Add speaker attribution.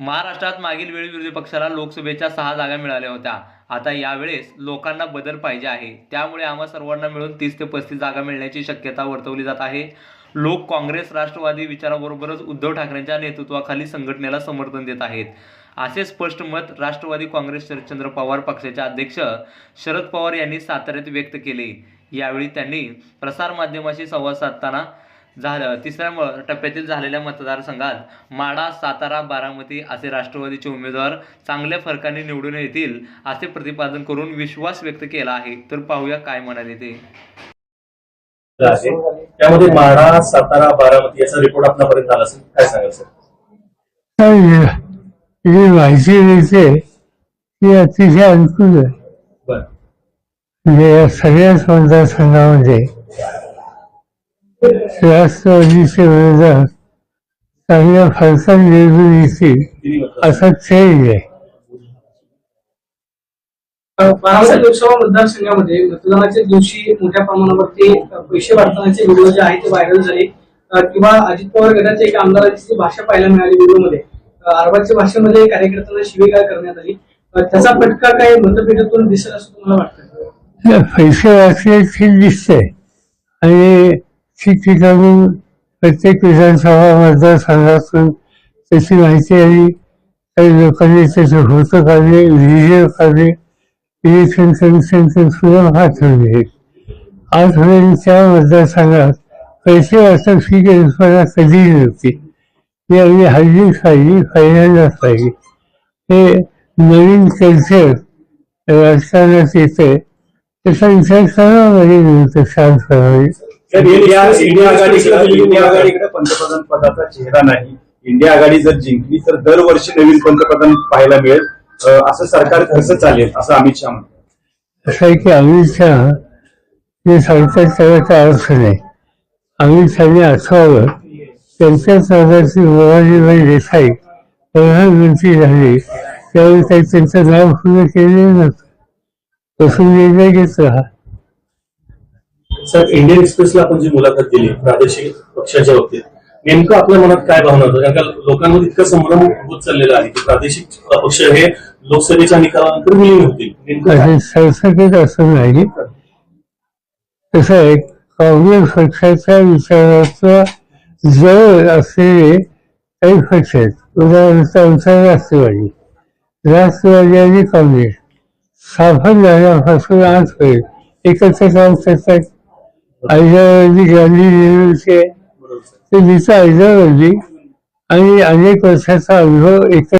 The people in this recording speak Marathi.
Speaker 1: महाराष्ट्रात मागील वेळी विरोधी पक्षाला लोकसभेच्या सहा जागा मिळाल्या होत्या. आता यावेळेस लोकांना बदल पाहिजे आहे. त्यामुळे आम्हा सर्वांना मिळून तीस ते पस्तीस जागा मिळण्याची शक्यता वर्तवली जात आहे. लोक काँग्रेस राष्ट्रवादी विचाराबरोबरच उद्धव ठाकरेंच्या नेतृत्वाखाली संघटनेला समर्थन देत आहेत. असे स्पष्ट मत राष्ट्रवादी काँग्रेस शरदचंद्र पवार पक्षाचे अध्यक्ष शरद पवार यांनी साताऱ्यात व्यक्त केले. यावेळी त्यांनी प्रसारमाध्यमाशी संवाद साधताना झालं. तिसऱ्या टप्प्यातील झालेल्या मतदारसंघात माडा सातारा बारामती असे राष्ट्रवादीचे उमेदवार चांगल्या फरकाने निवडून येतील असे प्रतिपादन करून विश्वास व्यक्त केला आहे. तर पाहूया काय म्हणाले ते.
Speaker 2: त्यामध्ये माढा सातारा बारामती याचा रिपोर्ट आपल्यापर्यंत आला असेल. काय सांगाल सर
Speaker 3: तर जी माहिती मिळते ती अतिशय अनुकूल आहे
Speaker 2: बर.
Speaker 3: म्हणजे या सगळ्याच मतदारसंघामध्ये राष्ट्रवादीचे विरोधात चांगल्या फरकाने निवडून येतील
Speaker 2: मतदार
Speaker 3: असा चेंज आहे
Speaker 4: लोकसभा मतदारसंघामध्ये मतदानाच्या दिवशी मोठ्या प्रमाणावरती पैसे वाटण्याचे व्हिडिओ जे आहेत ते व्हायरल झाले. किंवा अजित पवार गटाच्या एका आमदाराची भाषा पाहायला मिळाली व्हिडिओमध्ये. आरबाच्या भाषेमध्ये कार्यकर्त्यांना शिवीगाळ करण्यात आली. त्याचा फटका काय मतपेटीतून दिसेल असं तुम्हाला वाटतं
Speaker 3: पैसे वाचले दिसतंय आणि ठिकठिकाणी प्रत्येक विधानसभा मतदारसंघातून त्याची माहिती आली काही लोकांनी त्याचे होतं काढले व्हिडिओ काढले. इलेक्शन कमिशनचे सुद्धा पाठवले. आजपर्यंत त्या मतदारसंघात. पैसे वाचत ही कल्पना कधी नव्हती ही आम्ही हल्ली पाहिली पहिल्यांदाच पाहिली हे नवीन कल्चर राजकारणात येते त्याचा विचार करावा लागेल शांत शांतपणे.
Speaker 2: इंडिया इंडिया आघाडीकडे इंडिया आघाडीकडे पंतप्रधान पदाचा चेहरा नाही. इंडिया आघाडी जर जिंकली तर दरवर्षी नवीन पंतप्रधान पाहायला मिळेल. असं सरकार कसं चालेल असं अमित शहा म्हणतात.
Speaker 3: असं आहे की अमित शहा जे सांगतात काय अर्थ नाही. अमित शहाने आठवावं त्यांच्याच नावाची मोराजीबाई देसाई प्रधानमंत्री झाले त्यावेळी काही त्यांचं नाव पूर्ण केलेलं नव्हतं. बसून निर्णय घेत राहा
Speaker 2: सर इंडियन एक्सप्रेसला आपण जी मुलाखत दिली प्रादेशिक पक्षाच्या बाबतीत नेमकं आपल्या मनात काय भावना होतं? कारण का लोकांमध्ये इतकं संभ्रम होत चाललेला आहे की प्रादेशिक पक्ष हे लोकसभेच्या निकालानंतर विलीन होतील. नेमकं काय?
Speaker 3: असं नाही. कसं आहे काँग्रेस पक्षाच्या विचाराचा जवळ असलेले काही पक्ष आहेत. उदाहरणार्थ आमचा राष्ट्रवादी. राष्ट्रवादी आणि काँग्रेस. स्थापन झाल्यापासून आजपर्यंत एकत्र काम करतात आयडियावरती गांधी
Speaker 2: बरोबर, सर.
Speaker 3: ते तिचं आयडियावरती आणि अनेक वर्षाचा अनुभव एकत्र